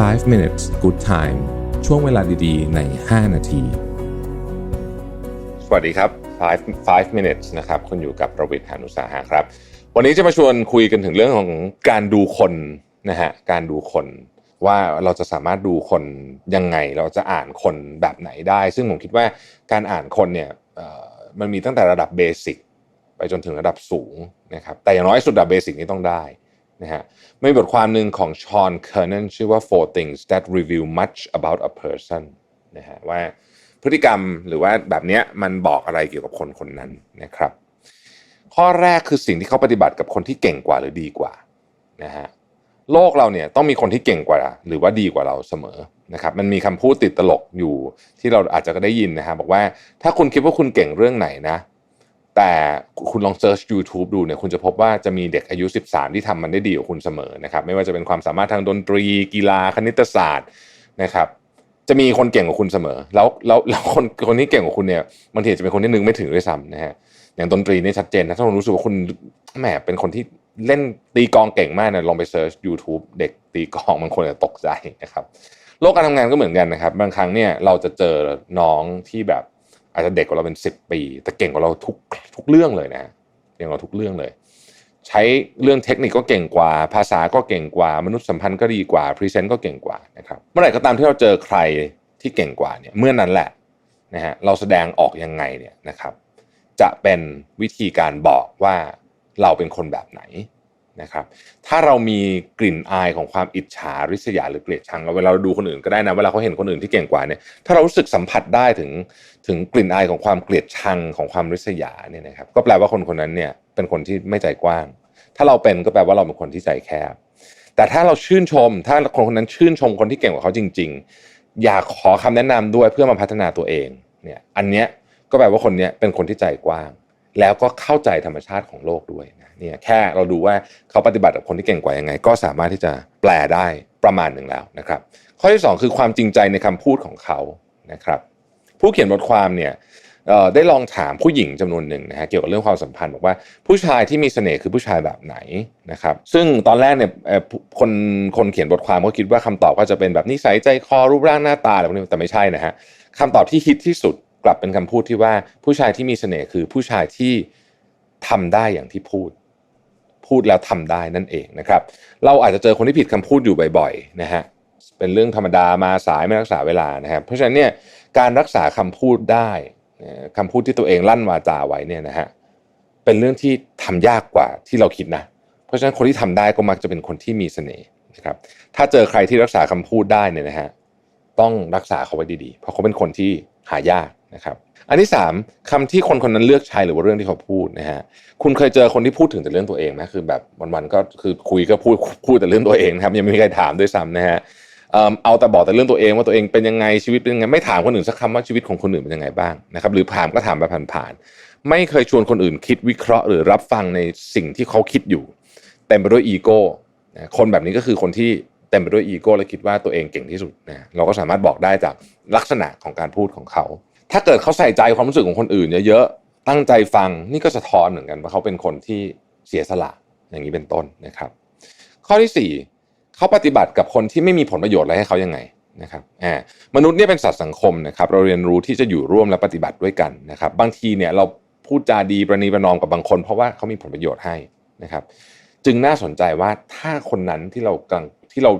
5 minutes good time ช่วงเวลาดีๆ ใน 5 นาที สวัสดีครับ 5 5 minutes นะครับ คุณอยู่กับประวิทยานุสาหะครับ วันนี้จะมาชวนคุยกันถึงเรื่องของการดูคนนะฮะ การดูคนว่าเราจะสามารถดูคนยังไง เราจะอ่านคนแบบไหนได้ ซึ่งผมคิดว่าการอ่านคนเนี่ยมันมีตั้งแต่ระดับเบสิกไปจนถึงระดับสูงนะครับ แต่อย่างน้อยสุดระดับเบสิกนี่ต้องได้ นะฮะมีบทความหนึ่งของชอนเคอร์เนนชื่อว่า four things that reveal much about a person นะฮะว่าพฤติกรรมหรือว่าแบบเนี้ยมันบอกอะไรเกี่ยวกับคนคนนั้นนะครับ ข้อแรกคือสิ่งที่เขาปฏิบัติกับคนที่เก่งกว่าหรือดีกว่านะฮะโลกเราเนี่ยต้องมีคนที่เก่งกว่า หรือว่าดีกว่าเราเสมอนะครับมันมีคำพูดติดตลกอยู่ที่เราอาจจะได้ยินนะฮะบอกว่าถ้าคุณคิดว่าคุณเก่งเรื่องไหนนะ แต่คุณลองเซิร์ช YouTube ดูเนี่ยคุณจะพบว่าจะมีเด็กอายุ 13 ที่ทำมันได้ดีกว่าคุณเสมอนะครับไม่ว่าจะเป็นความสามารถทางดนตรี กีฬาคณิตศาสตร์นะครับจะมีคนเก่งกว่าคุณเสมอ แล้วแล้วแล้วคนคนที่เก่งกว่าคุณเนี่ยบางทีจะเป็นคนที่นึกไม่ถึงด้วยซ้ำนะฮะอย่างดนตรีนี่ชัดเจนนะถ้าคุณรู้สึกว่าคุณแหมเป็นคนที่เล่นตีกองเก่งมากเนี่ยลองไปเซิร์ช YouTube เด็กตีกองบางคนจะตกใจนะครับโลกการทำงานก็เหมือนกันนะครับ บางครั้งเนี่ยเราจะเจอน้องที่แบบ อาจจะเด็กกว่าเราเป็นสิบปี แต่เก่งกว่าเราทุกทุกเรื่องเลยนะเก่งกว่าเราทุกเรื่องเลย ใช้เรื่องเทคนิคก็เก่งกว่า ภาษาก็เก่งกว่า มนุษยสัมพันธ์ก็ดีกว่าพรีเซนต์ก็เก่งกว่านะครับเมื่อไหร่ก็ตามที่เราเจอใครที่เก่งกว่าเนี่ยเมื่อนั้นแหละนะฮะเราแสดงออกยังไงเนี่ยนะครับ จะเป็นวิธีการบอกว่าเราเป็นคนแบบไหน นะครับ ถ้าเรามีกลิ่นอายของความอิจฉาริษยาหรือเกลียดชังเวลาเราดูคนอื่นก็ได้นะเวลาเขาเห็นคนอื่นที่เก่งกว่าเนี่ยถ้าเรารู้สึกสัมผัสได้ถึงถึงกลิ่นอายของความเกลียดชังของความริษยาเนี่ยนะครับ ก็แปลว่าคนคนนั้นเนี่ยเป็นคนที่ไม่ใจกว้าง ถ้าเราเป็นก็แปลว่าเราเป็นคนที่ใจแคบ แต่ถ้าเราชื่นชม ถ้าคนคนนั้นชื่นชมคนที่เก่งกว่าเขาจริง ๆ อยากขอคำแนะนำด้วยเพื่อมาพัฒนาตัวเองเนี่ยอันเนี้ยก็แปลว่าคนเนี้ยเป็นคนที่ใจกว้าง แล้วก็เข้าใจธรรมชาติของโลกด้วย เนี่ยแค่เราดูว่าเขาปฏิบัติกับคนที่เก่งกว่ายังไง ก็สามารถที่จะแปลได้ประมาณหนึ่งแล้วนะครับ ข้อที่ 2 คือความจริงใจในคำพูดของเขานะครับ ผู้เขียนบทความเนี่ยได้ลองถามผู้หญิงจำนวนหนึ่งนะฮะเกี่ยวกับเรื่องความสัมพันธ์บอกว่าผู้ชายที่มีเสน่ห์คือผู้ชายแบบไหนนะครับ ซึ่งตอนแรกเนี่ยคนคนเขียนบทความก็คิดว่าคำตอบก็จะเป็นแบบนิสัยใจคอรูปร่างหน้าตาอะไรพวกนี้แต่ไม่ใช่นะฮะคำตอบที่ฮิตที่สุดกลับเป็นคำพูดที่ว่าผู้ชายที่มีเสน่ห์คือผู้ชายที่ทำได้อย่างที่พูด พูดแล้วทำได้นั่นเองนะครับ เราอาจจะเจอคนที่ผิดคำพูดอยู่บ่อยๆนะฮะเป็นเรื่องธรรมดามาสายไม่รักษาเวลานะครับเพราะฉะนั้นเนี่ยการรักษาคำพูดได้คำพูดที่ตัวเองลั่นวาจาไว้เนี่ยนะฮะเป็นเรื่องที่ทำยากกว่าที่เราคิดนะ เพราะฉะนั้นคนที่ทำได้ก็มักจะเป็นคนที่มีเสน่ห์นะครับ ถ้าเจอใครที่รักษาคำพูดได้เนี่ยนะฮะต้องรักษาเขาไว้ดีๆ เพราะเขาเป็นคนที่หายาก นะครับอันที่สามคำที่คนคนนั้นเลือกใช้หรือว่าเรื่องที่เขาพูดนะฮะคุณเคยเจอคนที่พูดถึงแต่เรื่องตัวเองไหมคือแบบวันๆก็คือคุยก็พูดพูดแต่เรื่องตัวเองนะครับยังไม่มีใครถามด้วยซ้ำนะฮะเอาแต่บอกแต่เรื่องตัวเองว่าตัวเองเป็นยังไงชีวิตเป็นยังไงไม่ถามคนอื่นสักคำว่าชีวิตของคนอื่นเป็นยังไงบ้างนะครับหรือถามก็ถามไปผ่านๆไม่เคยชวนคนอื่นคิดวิเคราะห์ หรือรับฟังในสิ่งที่เขาคิดอยู่เต็มไปด้วยอีโก้คนแบบนี้ก็คือคนที่เต็มไปด้วยอีโก้และคิดว่าตัวเองเก่งที่สุดนะเราก็สามารถบอกได้จากลักษณะของการพูดของเขา ถ้าเกิดเขาใส่ใจความรู้สึกของคนอื่นเยอะๆตั้งใจฟังนี่ก็สะท้อนเหมือนกันว่าเขาเป็นคนที่เสียสละอย่างนี้เป็นต้นนะครับ ข้อที่สี่เขาปฏิบัติกับคนที่ไม่มีผลประโยชน์อะไรให้เขายังไงนะครับอ่มนุษย์เนี่ยเป็นสัตว์สังคมนะครับ เราเรียนรู้ที่จะอยู่ร่วมและปฏิบัติด้วยกันนะครับ บางทีเนี่ยเราพูดจาดีประนีประนอมกับบางคน เพราะว่าเขามีผลประโยชน์ให้นะครับ จึงน่าสนใจว่าถ้าคนนั้นที่เรากำลังที่เรา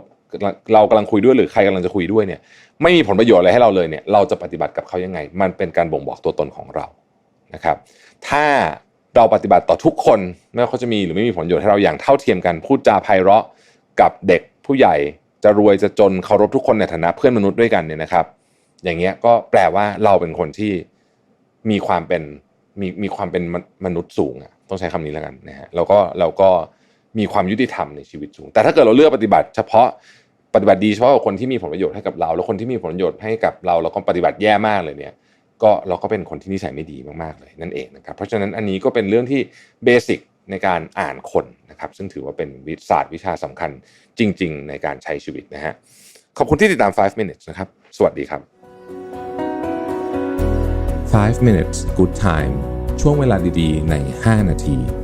เรากำลังคุยด้วยหรือใครกำลังจะคุยด้วยเนี่ยไม่มีผลประโยชน์อะไรให้เราเลยเนี่ยเราจะปฏิบัติกับเขายังไง มันเป็นการบ่งบอกตัวตนของเรานะครับ ถ้าเราปฏิบัติต่อทุกคนไม่ว่าเขาจะมีหรือไม่มีผลประโยชน์ให้เราอย่างเท่าเทียมกันพูดจาไพเราะกับเด็กผู้ใหญ่จะรวยจะจนเคารพทุกคนในฐานะเพื่อนมนุษย์ด้วยกันเนี่ยนะครับ อย่างเงี้ยก็แปลว่าเราเป็นคนที่มีความเป็นมีมีความเป็นมนุษย์สูงอะต้องใช้คำนี้แล้วกันนะฮะแล้วก็เราก็มีความยุติธรรมในชีวิตสูง แต่ถ้าเกิดเราเลือกปฏิบัติ เฉพาะ ปฏิบัติดีเฉพาะกับคนที่มีผลประโยชน์ให้กับเรา แล้วคนที่มีผลประโยชน์ให้กับเราเราก็ปฏิบัติแย่มากเลยเนี่ยก็เราก็เป็นคนที่นิสัยไม่ดีมากๆเลยนั่นเองนะครับเพราะฉะนั้นอันนี้ก็เป็นเรื่องที่เบสิกในการอ่านคนนะครับซึ่งถือว่าเป็นวิศาสตร์วิชาสำคัญจริง ๆ ในการใช้ชีวิตนะฮะขอบคุณที่ติดตาม 5 minutes นะครับ สวัสดีครับ 5 minutes good time ช่วงเวลาดีๆ ใน 5 นาที